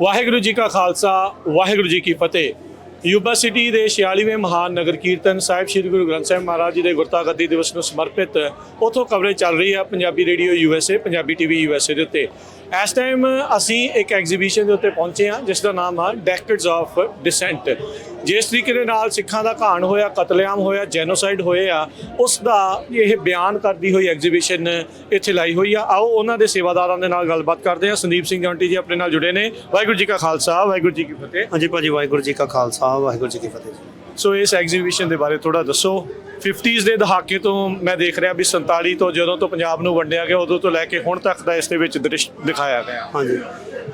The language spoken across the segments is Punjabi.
ਵਾਹਿਗੁਰੂ ਜੀ ਕਾ ਖਾਲਸਾ, ਵਾਹਿਗੁਰੂ ਜੀ ਕੀ ਫਤਿਹ। ਯੂਬਾ ਸਿਟੀ ਦੇ 46ਵੇਂ ਮਹਾਨ ਨਗਰ ਕੀਰਤਨ ਸਾਹਿਬ ਸ੍ਰੀ ਗੁਰੂ ਗ੍ਰੰਥ ਸਾਹਿਬ ਮਹਾਰਾਜ ਜੀ ਦੇ ਗੁਰਤਾ ਗੱਦੀ ਦਿਵਸ ਨੂੰ ਸਮਰਪਿਤ ਉਥੋਂ ਕਵਰੇਜ ਚੱਲ ਰਹੀ ਹੈ Punjabi radio USA Punjabi TV USA ਦੇ ਉੱਤੇ। ਇਸ ਟਾਈਮ ਅਸੀਂ ਇੱਕ ਐਗਜ਼ੀਬਿਸ਼ਨ ਦੇ ਉੱਤੇ ਪਹੁੰਚੇ ਹਾਂ ਜਿਸ ਦਾ ਨਾਮ ਹੈ ਡੈਕੇਡਸ ਆਫ ਡਿਸੈਂਟ ਜਿਸ ਤਰੀਕੇ ਦੇ ਨਾਲ ਸਿੱਖਾਂ ਦਾ ਘਾਣ ਹੋਇਆ ਕਤਲੇਆਮ ਹੋਇਆ ਜੈਨੋਸਾਈਡ ਹੋਏ ਆ ਉਸ ਦਾ ਇਹ ਬਿਆਨ ਕਰਦੀ ਹੋਈ ਐਗਜ਼ੀਬਿਸ਼ਨ ਇੱਥੇ ਲਾਈ ਹੋਈ ਆ। ਆਓ ਉਹਨਾਂ ਦੇ ਸੇਵਾਦਾਰਾਂ ਦੇ ਨਾਲ ਗੱਲਬਾਤ ਕਰਦੇ ਹਾਂ। ਸੰਦੀਪ ਸਿੰਘ ਆਂਟੀ ਜੀ ਆਪਣੇ ਨਾਲ ਜੁੜੇ ਨੇ। ਵਾਹਿਗੁਰੂ ਜੀ ਕਾ ਖਾਲਸਾ ਵਾਹਿਗੁਰੂ ਜੀ ਕੀ ਫਤਿਹ। ਹਾਂਜੀ ਭਾਜੀ ਵਾਹਿਗੁਰੂ ਜੀ ਕਾ ਖਾਲਸਾ ਵਾਹਿਗੁਰੂ ਜੀ ਕੀ ਫਤਿਹ ਸੋ ਇਸ ਐਗਜ਼ੀਬਿਸ਼ਨ ਦੇ ਬਾਰੇ ਥੋੜਾ ਦੱਸੋ। 50s ਦੇ ਦਹਾਕੇ ਤੋਂ ਮੈਂ ਦੇਖ ਰਿਹਾ ਵੀ 47 ਤੋਂ ਜਦੋਂ ਤੋਂ ਪੰਜਾਬ ਨੂੰ ਵੰਡਿਆ ਗਿਆ, ਉਦੋਂ ਤੋਂ ਲੈ ਕੇ ਹੁਣ ਤੱਕ ਦਾ ਇਸ ਦੇ ਵਿੱਚ ਦ੍ਰਿਸ਼ ਦਿਖਾਇਆ ਗਿਆ। ਹਾਂਜੀ।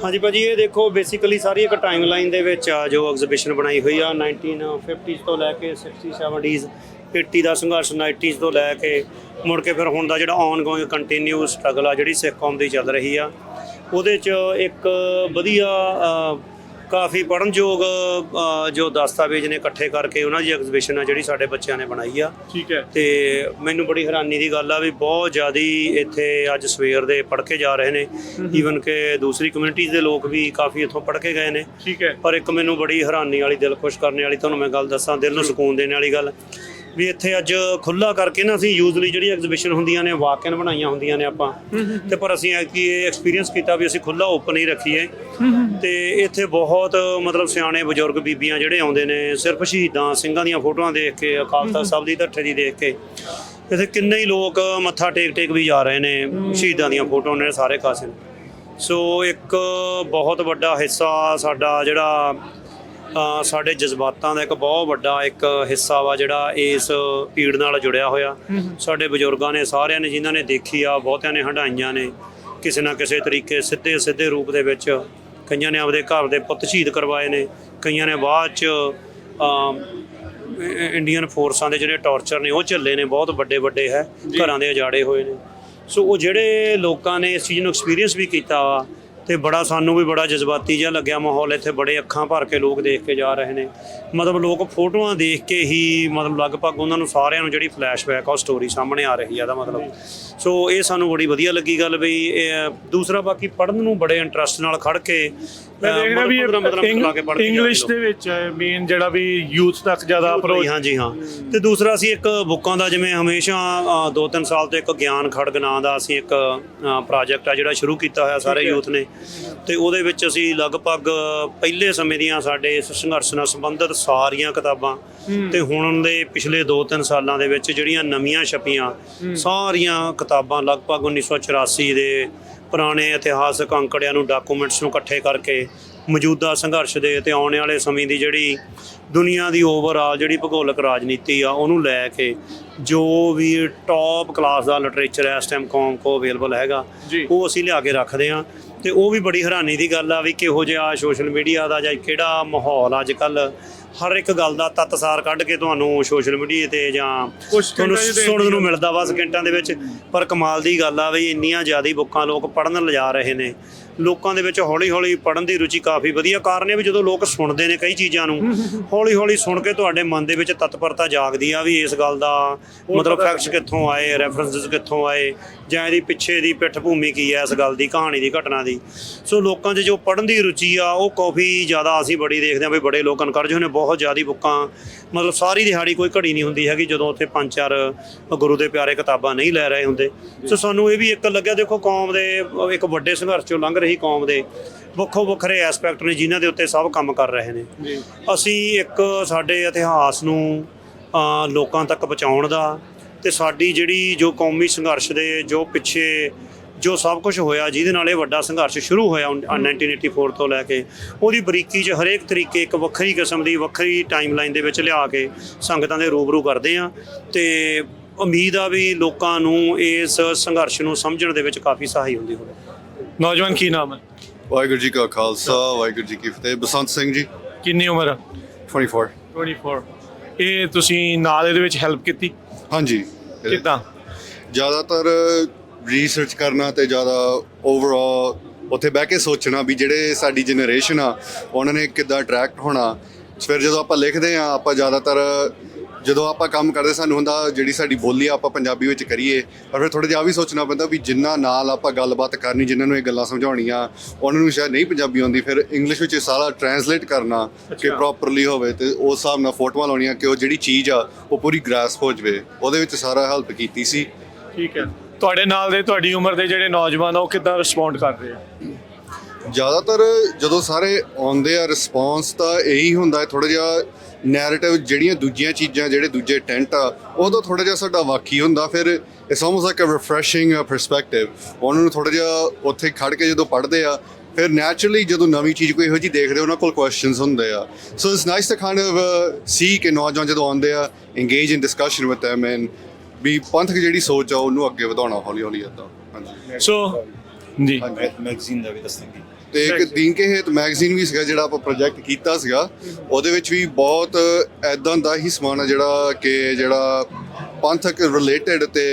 ਹਾਂਜੀ ਭਾਜੀ, ਇਹ ਦੇਖੋ ਬੇਸਿਕਲੀ ਸਾਰੀ ਇੱਕ ਟਾਈਮਲਾਈਨ ਦੇ ਵਿੱਚ ਆ ਜੋ ਐਗਜ਼ੀਬਿਸ਼ਨ ਬਣਾਈ ਹੋਈ ਆ 1950s ਤੋਂ ਲੈ ਕੇ 60 70s 80 ਦਾ ਸੰਘਰਸ਼ 90s ਤੋਂ ਲੈ ਕੇ ਮੁੜ ਕੇ ਫਿਰ ਹੁਣ ਦਾ ਜਿਹੜਾ ਆਨਗੋਇੰਗ ਕੰਟੀਨਿਊ ਸਟਰਗਲ ਆ, ਜਿਹੜੀ ਸਿੱਖ ਕੌਮ ਦੀ ਚੱਲ ਰਹੀ ਆ, ਉਹਦੇ ਚ ਇੱਕ ਵਧੀਆ ਕਾਫੀ ਪੜਨਯੋਗ ਜੋ ਦਸਤਾਵੇਜ਼ ਨੇ ਇਕੱਠੇ ਕਰਕੇ ਉਹਨਾਂ ਦੀ ਐਗਜ਼ੀਬਿਸ਼ਨ ਆ ਜਿਹੜੀ ਸਾਡੇ ਬੱਚਿਆਂ ਨੇ ਬਣਾਈ ਆ। ਠੀਕ ਹੈ। ਤੇ ਮੈਨੂੰ ਬੜੀ ਹੈਰਾਨੀ ਦੀ ਗੱਲ ਆ ਵੀ ਬਹੁਤ ਜ਼ਿਆਦੀ ਇੱਥੇ ਅੱਜ ਸਵੇਰ ਦੇ ਪੜ੍ਹ ਕੇ ਜਾ ਰਹੇ ਨੇ। ਈਵਨ ਕਿ ਦੂਸਰੀ ਕਮਿਊਨਿਟੀਜ਼ ਦੇ ਲੋਕ ਵੀ ਕਾਫੀ ਇੱਥੋਂ ਪੜ੍ਹ ਕੇ ਗਏ ਨੇ। ਠੀਕ ਹੈ। ਪਰ ਇੱਕ ਮੈਨੂੰ ਬੜੀ ਹੈਰਾਨੀ ਵਾਲੀ ਦਿਲ ਖੁਸ਼ ਕਰਨ ਵਾਲੀ ਤੁਹਾਨੂੰ ਮੈਂ ਗੱਲ ਦੱਸਾਂ ਦਿਲ ਨੂੰ ਸਕੂਨ ਦੇਣ ਵਾਲੀ ਗੱਲ ਵੀ ਇੱਥੇ ਅੱਜ ਖੁੱਲਾ ਕਰਕੇ ਨਾ ਅਸੀਂ ਯੂਜ਼ਲੀ ਜਿਹੜੀ ਐਗਜ਼ੀਬਿਸ਼ਨ ਹੁੰਦੀਆਂ ਨੇ ਵਾਕਿਆਨ ਬਣਾਈਆਂ ਹੁੰਦੀਆਂ ਨੇ ਆਪਾਂ। ਤੇ ਪਰ ਅਸੀਂ ਕੀ ਇਹ ਐਕਸਪੀਰੀਅੰਸ ਕੀਤਾ ਵੀ ਅਸੀਂ ਖੁੱਲਾ ਓਪਨ ਹੀ ਰੱਖੀਏ। ਤੇ ਇੱਥੇ ਬਹੁਤ ਮਤਲਬ ਸਿਆਣੇ ਬਜ਼ੁਰਗ ਬੀਬੀਆਂ ਜਿਹੜੇ ਆਉਂਦੇ ਨੇ ਸਿਰਫ ਸ਼ਹੀਦਾਂ ਸਿੰਘਾਂ ਦੀਆਂ ਫੋਟੋਆਂ ਦੇਖ ਕੇ ਅਕਾਲ ਤਖਤ ਸਾਹਿਬ ਦੀ ਧੱਠੇ ਦੀ ਦੇਖ ਕੇ। ਇੱਥੇ ਕਿੰਨੇ ਹੀ ਲੋਕ ਮੱਥਾ ਟੇਕ ਟੇਕ ਵੀ ਜਾ ਰਹੇ ਨੇ ਸ਼ਹੀਦਾਂ ਦੀਆਂ ਫੋਟੋਆਂ ਨੇ ਸਾਰੇ ਕਾਸੇ। ਸੋ ਇੱਕ ਬਹੁਤ ਵੱਡਾ ਹਿੱਸਾ ਸਾਡਾ ਜਿਹੜਾ ਸਾਡੇ ਜਜ਼ਬਾਤਾਂ ਦਾ ਇੱਕ ਬਹੁਤ ਵੱਡਾ ਇੱਕ ਹਿੱਸਾ ਵਾ ਜਿਹੜਾ ਇਸ ਪੀੜ ਨਾਲ ਜੁੜਿਆ ਹੋਇਆ। ਸਾਡੇ ਬਜ਼ੁਰਗਾਂ ਨੇ ਸਾਰਿਆਂ ਨੇ ਜਿਨ੍ਹਾਂ ਨੇ ਦੇਖੀ ਆ ਬਹੁਤਿਆਂ ਨੇ ਹੰਡਾਈਆਂ ਨੇ ਕਿਸੇ ਨਾ ਕਿਸੇ ਤਰੀਕੇ ਸਿੱਧੇ ਸਿੱਧੇ ਰੂਪ ਦੇ ਵਿੱਚ ਕਈਆਂ ਨੇ ਆਪਦੇ ਘਰ ਦੇ ਪੁੱਤ ਸ਼ਹੀਦ ਕਰਵਾਏ ਨੇ ਕਈਆਂ ਨੇ ਬਾਅਦ ਚ ਇੰਡੀਅਨ ਫੋਰਸਾਂ ਦੇ ਜਿਹੜੇ ਟੌਰਚਰ ਨੇ ਉਹ ਝੱਲੇ ਨੇ ਬਹੁਤ ਵੱਡੇ ਵੱਡੇ ਹੈ ਘਰਾਂ ਦੇ ਉਜਾੜੇ ਹੋਏ ਨੇ। ਸੋ ਉਹ ਜਿਹੜੇ ਲੋਕਾਂ ਨੇ ਇਸ ਚੀਜ਼ ਨੂੰ ਐਕਸਪੀਰੀਅੰਸ ਵੀ ਕੀਤਾ ਵਾ ਤੇ ਬੜਾ ਸਾਨੂੰ ਵੀ ਬੜਾ ਜਜ਼ਬਾਤੀ ਜਿਹਾ ਲੱਗਿਆ ਮਾਹੌਲ ਇੱਥੇ। ਬੜੇ ਅੱਖਾਂ ਭਰ ਕੇ ਲੋਕ ਦੇਖ ਕੇ ਜਾ ਰਹੇ ਨੇ। ਮਤਲਬ ਲੋਕ ਫੋਟੋਆਂ ਦੇਖ ਕੇ ਹੀ ਮਤਲਬ ਲਗਭਗ ਉਹਨਾਂ ਨੂੰ ਸਾਰਿਆਂ ਨੂੰ ਜਿਹੜੀ ਫਲੈਸ਼ਬੈਕ ਆ ਉਹ ਸਟੋਰੀ ਸਾਹਮਣੇ ਆ ਰਹੀ ਆ ਦਾ ਮਤਲਬ। ਸੋ ਇਹ ਸਾਨੂੰ ਬੜੀ ਵਧੀਆ ਲੱਗੀ ਗੱਲ ਬਈ ਦੂਸਰਾ ਬਾਕੀ ਪੜ੍ਹਨ ਨੂੰ ਬੜੇ ਇੰਟਰਸਟ ਨਾਲ ਖੜ ਕੇ ਮੈਂ ਦੇਖ ਰਿਹਾ ਵੀ ਮਤਲਬ- ਮਤਲਬ ਲਾ ਕੇ ਪੜ੍ਹਦੇ ਇੰਗਲਿਸ਼। ਦੇ ਵਿੱਚ ਮੇਨ ਜਿਹੜਾ ਵੀ ਯੂਥ ਤੱਕ ਜ਼ਿਆਦਾ ਅਪਰੋਚ ਹਾਂਜੀ ਹਾਂ। ਤੇ ਦੂਸਰਾ ਅਸੀਂ ਇੱਕ ਬੁੱਕਾਂ ਦਾ ਜਿਵੇਂ ਹਮੇਸ਼ਾ ਅ, ਦੋ ਤਿੰਨ ਸਾਲ ਤੋਂ ਇੱਕ ਗਿਆਨ ਖੜਗ ਨਾਂ ਦਾ ਅਸੀਂ ਇੱਕ ਪ੍ਰੋਜੈਕਟ ਆ ਜਿਹੜਾ ਸ਼ੁਰੂ ਕੀਤਾ ਹੋਇਆ ਸਾਰੇ ਯੂਥ ਨੇ। ਤੇ ਉਹਦੇ ਵਿੱਚ ਅਸੀਂ ਲਗਭਗ ਪਹਿਲੇ ਸਮੇਂ ਦੀਆਂ ਸਾਡੇ ਇਸ ਸੰਘਰਸ਼ ਨਾਲ ਸੰਬੰਧਿਤ ਸਾਰੀਆਂ ਕਿਤਾਬਾਂ ਤੇ ਹੁਣ ਦੇ ਪਿਛਲੇ 2-3 ਸਾਲਾਂ ਦੇ ਵਿੱਚ ਜਿਹੜੀਆਂ ਨਵੀਆਂ ਛਪੀਆਂ ਸਾਰੀਆਂ ਕਿਤਾਬਾਂ ਲਗਭਗ 1984 ਦੇ ਪੁਰਾਣੇ ਇਤਿਹਾਸਕ ਅੰਕੜਿਆਂ ਨੂੰ ਡਾਕੂਮੈਂਟਸ ਨੂੰ ਇਕੱਠੇ ਕਰਕੇ ਮੌਜੂਦਾ ਸੰਘਰਸ਼ ਦੇ ਤੇ ਆਉਣ ਵਾਲੇ ਸਮੇਂ ਦੀ ਜਿਹੜੀ ਦੁਨੀਆ ਦੀ ਓਵਰਆਲ ਜਿਹੜੀ ਭੂਗੋਲਕ ਰਾਜਨੀਤੀ ਆ ਉਹਨੂੰ ਲੈ ਕੇ ਜੋ ਵੀ ਟੌਪ ਕਲਾਸ ਦਾ ਲਿਟਰੇਚਰ ਇਸ ਟਾਈਮ ਕੌਮ ਕੋ ਅਵੇਲੇਬਲ ਹੈਗਾ। ਉਹ ਅਸੀਂ ਲਿਆ ਕੇ ਰੱਖਦੇ ਆ ਤੇ ਉਹ ਵੀ ਬੜੀ ਹੈਰਾਨੀ ਦੀ ਗੱਲ ਆ ਵੀ ਕਿਹੋ ਜਿਹਾ ਸੋਸ਼ਲ ਮੀਡੀਆ ਦਾ ਜਾਂ ਕਿਹੜਾ ਮਾਹੌਲ ਅੱਜ ਕੱਲ ਹਰ ਇੱਕ ਗੱਲ ਦਾ ਤਤਸਾਰ ਕੱਢ ਕੇ ਤੁਹਾਨੂੰ ਸੋਸ਼ਲ ਮੀਡੀਆ ਤੇ ਜਾਂ ਤੁਹਾਨੂੰ ਸੁਣਨ ਨੂੰ ਮਿਲਦਾ ਵਾ ਸਕਿੰਟਾਂ ਦੇ ਵਿੱਚ। ਪਰ ਕਮਾਲ ਦੀ ਗੱਲ ਆ ਵੀ ਇੰਨੀਆਂ ਜ਼ਿਆਦਾ ਬੁੱਕਾਂ ਲੋਕ ਪੜ੍ਹਨ ਲਿਜਾ ਰਹੇ ਨੇ। ਲੋਕਾਂ ਦੇ ਵਿੱਚ ਹੌਲੀ ਹੌਲੀ ਪੜ੍ਹਨ ਦੀ ਰੁਚੀ ਕਾਫੀ ਵਧੀਆ ਕਾਰਨ ਹੈ ਵੀ ਜਦੋਂ ਲੋਕ ਸੁਣਦੇ ਨੇ ਕਈ ਚੀਜ਼ਾਂ ਨੂੰ ਹੌਲੀ ਹੌਲੀ ਸੁਣ ਕੇ ਤੁਹਾਡੇ ਮਨ ਦੇ ਵਿੱਚ ਤਤਪਰਤਾ ਜਾਗਦੀ ਆ ਵੀ ਇਸ ਗੱਲ ਦਾ ਮਤਲਬ ਫੈਕਟਸ ਕਿੱਥੋਂ ਆਏ ਰੈਫਰੈਂਸਸ ਕਿੱਥੋਂ ਆਏ ਜਾਂ ਇਹਦੀ ਪਿੱਛੇ ਦੀ ਪਿੱਠ ਭੂਮੀ ਕੀ ਹੈ ਇਸ ਗੱਲ ਦੀ ਕਹਾਣੀ ਦੀ ਘਟਨਾ ਦੀ। ਸੋ ਲੋਕਾਂ 'ਚ ਜੋ ਪੜ੍ਹਨ ਦੀ ਰੁਚੀ ਆ ਉਹ ਕਾਫੀ ਜ਼ਿਆਦਾ ਅਸੀਂ ਬੜੀ ਦੇਖਦੇ ਆ ਵੀ ਬੜੇ ਲੋਕ ਅਨਕਰਜ ਨੇ ਬਹੁਤ ਜ਼ਿਆਦੀ ਬੁੱਕਾਂ ਮਤਲਬ ਸਾਰੀ ਦਿਹਾੜੀ ਕੋਈ ਘੜੀ ਨਹੀਂ ਹੁੰਦੀ ਹੈਗੀ ਜਦੋਂ ਉੱਥੇ ਪੰਜ ਚਾਰ ਗੁਰੂ ਦੇ ਪਿਆਰੇ ਕਿਤਾਬਾਂ ਨਹੀਂ ਲੈ ਰਹੇ ਹੁੰਦੇ। ਸੋ ਸਾਨੂੰ ਇਹ ਵੀ ਇੱਕ ਲੱਗਿਆ ਦੇਖੋ ਕੌਮ ਦੇ ਇੱਕ ਵੱਡੇ ਸੰਘਰਸ਼ ਚੋਂ ਲੰਘ ਰਹੀ ਕੌਮ ਦੇ ਵੱਖੋ ਵੱਖਰੇ ਐਸਪੈਕਟ ਨੇ ਜਿਨ੍ਹਾਂ ਦੇ ਉੱਤੇ ਸਭ ਕੰਮ ਕਰ ਰਹੇ ਨੇ। ਅਸੀਂ ਇੱਕ ਸਾਡੇ ਇਤਿਹਾਸ ਨੂੰ ਲੋਕਾਂ ਤੱਕ ਪਹੁੰਚਾਉਣ ਦਾ ਤੇ ਸਾਡੀ ਜਿਹੜੀ ਜੋ ਕੌਮੀ ਸੰਘਰਸ਼ ਦੇ ਜੋ ਪਿੱਛੇ ਜੋ ਸਭ ਕੁਝ ਹੋਇਆ ਜਿਹਦੇ ਨਾਲ ਇਹ ਵੱਡਾ ਸੰਘਰਸ਼ ਸ਼ੁਰੂ ਹੋਇਆ ਉਨ- 1984 ਤੋਂ ਲੈ ਕੇ ਉਹਦੀ ਬਰੀਕੀ 'ਚ ਹਰੇਕ ਤਰੀਕੇ ਇੱਕ ਵੱਖਰੀ ਕਿਸਮ ਦੀ ਵੱਖਰੀ ਟਾਈਮਲਾਈਨ ਦੇ ਵਿੱਚ ਲਿਆ ਕੇ ਸੰਗਤਾਂ ਦੇ ਰੂਬਰੂ ਕਰਦੇ ਆ ਤੇ ਉਮੀਦ ਆ ਵੀ ਲੋਕਾਂ ਨੂੰ ਇਸ ਸੰਘਰਸ਼ ਨੂੰ ਸਮਝਣ ਦੇ ਵਿੱਚ ਕਾਫੀ ਸਹਾਈ ਹੁੰਦੀ ਹੋਵੇ। ਨੌਜਵਾਨ ਕੀ ਨਾਮ ਹੈ? ਵਾਹਿਗੁਰੂ ਜੀ ਕਾ ਖਾਲਸਾ ਵਾਹਿਗੁਰੂ ਜੀ ਕੀ ਫਤਿਹ। ਬਸੰਤ ਸਿੰਘ ਜੀ ਕਿੰਨੀ ਉਮਰ ਹੈ 24 24 ਇਹ ਤੁਸੀਂ ਨਾਲ ਇਹਦੇ ਵਿੱਚ ਹੈਲਪ ਕੀਤੀ? ਹਾਂਜੀ। ਕਿੱਦਾਂ? ਜ਼ਿਆਦਾਤਰ ਰਿਸਰਚ ਕਰਨਾ ਤੇ ਜ਼ਿਆਦਾ ਓਵਰਆਲ ਉੱਥੇ ਬਹਿ ਕੇ ਸੋਚਣਾ ਵੀ ਜਿਹੜੇ ਸਾਡੀ ਜਨਰੇਸ਼ਨ ਆ ਉਹਨਾਂ ਨੇ ਕਿੱਦਾਂ ਅਟਰੈਕਟ ਹੋਣਾ। ਫਿਰ ਜਦੋਂ ਆਪਾਂ ਲਿਖਦੇ ਆ ਆਪਾਂ ਜ਼ਿਆਦਾਤਰ ਜਦੋਂ ਆਪਾਂ ਕੰਮ ਕਰਦੇ ਸਾਨੂੰ ਹੁੰਦਾ ਜਿਹੜੀ ਸਾਡੀ ਬੋਲੀ ਆ ਆਪਾਂ ਪੰਜਾਬੀ ਵਿੱਚ ਕਰੀਏ ਪਰ ਫਿਰ ਥੋੜਾ ਜਿਹਾ ਵੀ ਸੋਚਣਾ ਪੈਂਦਾ ਵੀ ਜਿੰਨਾ ਨਾਲ ਆਪਾਂ ਗੱਲਬਾਤ ਕਰਨੀ ਜਿਨ੍ਹਾਂ ਨੂੰ ਇਹ ਗੱਲਾਂ ਸਮਝਾਉਣੀਆਂ ਉਹਨਾਂ ਨੂੰ ਸ਼ਾਇਦ ਨਹੀਂ ਪੰਜਾਬੀ ਆਉਂਦੀ ਫਿਰ ਇੰਗਲਿਸ਼ ਵਿੱਚ ਇਹ ਸਾਰਾ ਟਰਾਂਸਲੇਟ ਕਰਨਾ ਕਿ। ਪ੍ਰੋਪਰਲੀ ਹੋਵੇ ਤੇ ਉਸ ਹਿਸਾਬ ਨਾਲ ਫੋਟੋਆਂ ਲਾਉਣੀਆਂ ਕਿ ਉਹ ਜਿਹੜੀ ਚੀਜ਼ ਆ ਉਹ ਪੂਰੀ ਗ੍ਰਾਸਪ ਹੋ ਜਾਵੇ। ਉਹਦੇ ਵਿੱਚ ਸਾਰਾ ਹੈਲਪ ਕੀਤੀ ਸੀ। ਠੀਕ ਹੈ। ਤੁਹਾਡੇ ਨਾਲ ਦੇ ਤੁਹਾਡੀ ਉਮਰ ਦੇ ਜਿਹੜੇ ਨੌਜਵਾਨ ਆ ਉਹ ਕਿੱਦਾਂ ਰਿਸਪੌਂਡ ਕਰ ਰਹੇ ਆ? ਜ਼ਿਆਦਾਤਰ ਜਦੋਂ ਸਾਰੇ ਆਉਂਦੇ ਆ ਰਿਸਪੌਂਸ ਤਾਂ ਇਹੀ ਹੁੰਦਾ ਹੈ ਥੋੜਾ ਜਿਹਾ ਨੈਰੇਟਿਵ ਜਿਹੜੀਆਂ ਦੂਜੀਆਂ ਚੀਜ਼ਾਂ ਜਿਹੜੇ ਦੂਜੇ ਟੈਂਟ ਆ ਉਦੋਂ ਥੋੜਾ ਜਿਹਾ ਸਾਡਾ ਵਾਕੀ ਹੁੰਦਾ। ਫਿਰ it's almost like a refreshing perspective ਉਹਨਾਂ ਨੂੰ ਥੋੜਾ ਜਿਹਾ ਉੱਥੇ ਖੜ ਕੇ ਜਦੋਂ ਪੜ੍ਹਦੇ ਆ ਫਿਰ ਨੈਚੁਰਲੀ ਜਦੋਂ ਨਵੀਂ ਚੀਜ਼ ਕੋਈ ਇਹੋ ਜਿਹੀ ਦੇਖਦੇ ਉਹਨਾਂ ਕੋਲ ਕੁਐਸਚਨਸ ਹੁੰਦੇ ਆ। So it's nice to kind of see ਕਿ ਨੌਜਵਾਨ ਜਦੋਂ ਆਉਂਦੇ ਆ engage in discussion with them and we ਪੰਥਕ ਜਿਹੜੀ ਸੋਚ ਆ ਉਹਨੂੰ ਅੱਗੇ ਵਧਾਉਣਾ ਹੌਲੀ ਹੌਲੀ ਏਦਾਂ। ਹਾਂਜੀ। ਸੋ ਜੀ। ਮੈਗਜ਼ੀਨ ਦਾ ਵੀ ਦੱਸਾਂਗੇ ਤੇ ਇੱਕ ਦੀਨ ਕੇ ਹੇਤ ਮੈਗਜ਼ੀਨ ਵੀ ਸੀਗਾ ਜਿਹੜਾ ਆਪਾਂ ਪ੍ਰੋਜੈਕਟ ਕੀਤਾ ਸੀਗਾ ਉਹਦੇ ਵਿੱਚ ਵੀ ਬਹੁਤ ਐਦਾਂ ਦਾ ਹੀ ਸਮਾਨ ਆ ਜਿਹੜਾ ਕਿ ਜਿਹੜਾ ਪੰਥਕ ਰਿਲੇਟਡ ਤੇ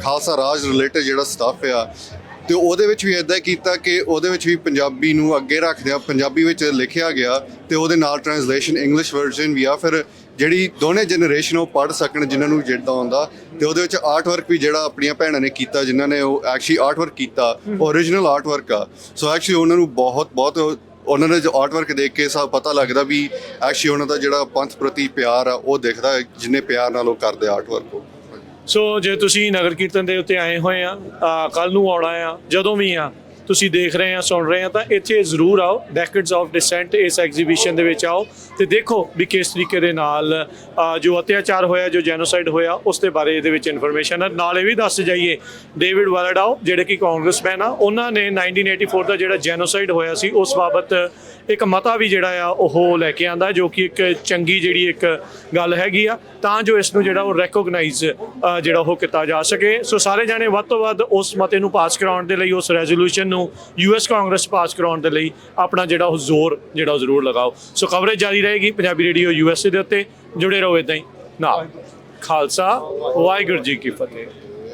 ਖਾਲਸਾ ਰਾਜ ਰਿਲੇਟਡ ਜਿਹੜਾ ਸਟਾਫ ਆ ਤੇ ਉਹਦੇ ਵਿੱਚ ਵੀ ਇਦਾਂ ਕੀਤਾ ਕਿ ਉਹਦੇ ਵਿੱਚ ਵੀ ਪੰਜਾਬੀ ਨੂੰ ਅੱਗੇ ਰੱਖਦੇ ਆ ਪੰਜਾਬੀ ਵਿੱਚ ਲਿਖਿਆ ਗਿਆ ਤੇ ਉਹਦੇ ਨਾਲ ਟ੍ਰਾਂਸਲੇਸ਼ਨ ਇੰਗਲਿਸ਼ ਵਰਜ਼ਨ ਵੀ ਆ। ਫਿਰ ਜਿਹੜੀ ਦੋਨੇ ਜਨਰੇਸ਼ਨ ਉਹ ਪੜ੍ਹ ਸਕਣ ਜਿਨ੍ਹਾਂ ਨੂੰ ਜਿੱਦਾਂ ਆਉਂਦਾ ਤੇ ਉਹਦੇ ਵਿੱਚ ਆਰਟ ਵਰਕ ਵੀ ਜਿਹੜਾ ਆਪਣੀਆਂ ਭੈਣਾਂ ਨੇ ਕੀਤਾ, ਜਿਨ੍ਹਾਂ ਨੇ ਉਹ ਐਕਚੁਅਲੀ ਆਰਟ ਵਰਕ ਕੀਤਾ ਓਰੀਜਨਲ ਆਰਟ ਵਰਕ ਆ। ਸੋ ਐਕਚੁਅਲੀ ਉਹਨਾਂ ਨੂੰ ਬਹੁਤ ਬਹੁਤ ਉਹਨਾਂ ਨੇ ਜੋ ਆਰਟ ਵਰਕ ਦੇਖ ਕੇ ਸਾ ਪਤਾ ਲੱਗਦਾ ਵੀ ਐਕਚੁਅਲੀ ਉਹਨਾਂ ਦਾ ਜਿਹੜਾ ਪੰਥ ਪ੍ਰਤੀ ਪਿਆਰ ਆ, ਉਹ ਦਿਖਦਾ ਜਿੰਨੇ ਪਿਆਰ ਨਾਲ ਉਹ ਕਰਦੇ ਆਰਟ ਵਰਕ ਉਹ। ਸੋ ਜੇ ਤੁਸੀਂ ਨਗਰ ਕੀਰਤਨ ਦੇ ਉੱਤੇ ਆਏ ਹੋਏ ਆ ਕੱਲ ਨੂੰ ਆਉਣਾ ਆ, ਜਦੋਂ ਵੀ ਆ ਤੁਸੀਂ ਦੇਖ ਰਹੇ ਆ ਸੁਣ ਰਹੇ ਆ ਤਾਂ ਇੱਥੇ ਜ਼ਰੂਰ ਆਓ। ਡੈਕਡਸ ਆਫ ਡਿਸੈਂਟ ਇਸ ਐਗਜ਼ੀਬਿਸ਼ਨ ਦੇ ਵਿੱਚ ਆਓ ਤੇ ਦੇਖੋ ਵੀ ਕਿਸ ਤਰੀਕੇ ਦੇ ਨਾਲ ਜੋ ਅਤਿਆਚਾਰ ਹੋਇਆ, ਜੋ ਜੈਨੋਸਾਈਡ ਹੋਇਆ, ਉਸ ਦੇ ਬਾਰੇ ਇਹਦੇ ਵਿੱਚ ਇਨਫੋਰਮੇਸ਼ਨ ਹੈ ਨਾਲ ਇਹ ਵੀ ਦੱਸ ਜਾਈਏ ਡੇਵਿਡ ਵਾਲਡਾਓ ਜਿਹੜੇ ਕਿ ਕਾਂਗਰਸਮੈਨ ਆ, ਉਹਨਾਂ ਨੇ 1984 ਦਾ ਜਿਹੜਾ ਜੈਨੋਸਾਈਡ ਹੋਇਆ ਸੀ, ਉਸ ਬਾਬਤ ਇੱਕ ਮਤਾ ਵੀ ਜਿਹੜਾ ਆ, ਉਹ ਲੈ ਕੇ ਆਂਦਾ, ਜੋ ਕਿ ਇੱਕ ਚੰਗੀ ਜਿਹੜੀ ਇੱਕ ਗੱਲ ਹੈਗੀ ਆ। ਤਾਂ ਜੋ ਇਸ ਨੂੰ ਜਿਹੜਾ ਉਹ ਰੈਕੋਗਨਾਈਜ਼ ਜਿਹੜਾ ਉਹ ਕੀਤਾ ਜਾ ਸਕੇ। ਸੋ ਸਾਰੇ ਜਾਣੇ ਵੱਧ ਤੋਂ ਵੱਧ ਉਸ ਮਤੇ ਨੂੰ ਪਾਸ ਕਰਾਉਣ ਦੇ ਲਈ, ਉਸ ਰੈਜ਼ੋਲੂਸ਼ਨ ਨੂੰ ਯੂਐਸ ਕਾਂਗਰਸ ਪਾਸ ਕਰਾਉਣ ਦੇ ਲਈ ਆਪਣਾ ਜਿਹੜਾ ਉਹ ਜ਼ੋਰ, ਜਿਹੜਾ ਉਹ ਜ਼ਰੂਰ ਲਗਾਓ। ਸੋ ਕਵਰੇਜ ਜਾਰੀ ਰਹੇਗੀ ਪੰਜਾਬੀ ਰੇਡੀਓ ਯੂਐਸਏ ਦੇ ਉੱਤੇ। ਜੁੜੇ ਰਹੋ ਇਦਾਂ ਹੀ। ਨਾ ਖਾਲਸਾ, ਵਾਹਿਗੁਰੂ ਜੀ ਕੀ ਫਤਿਹ।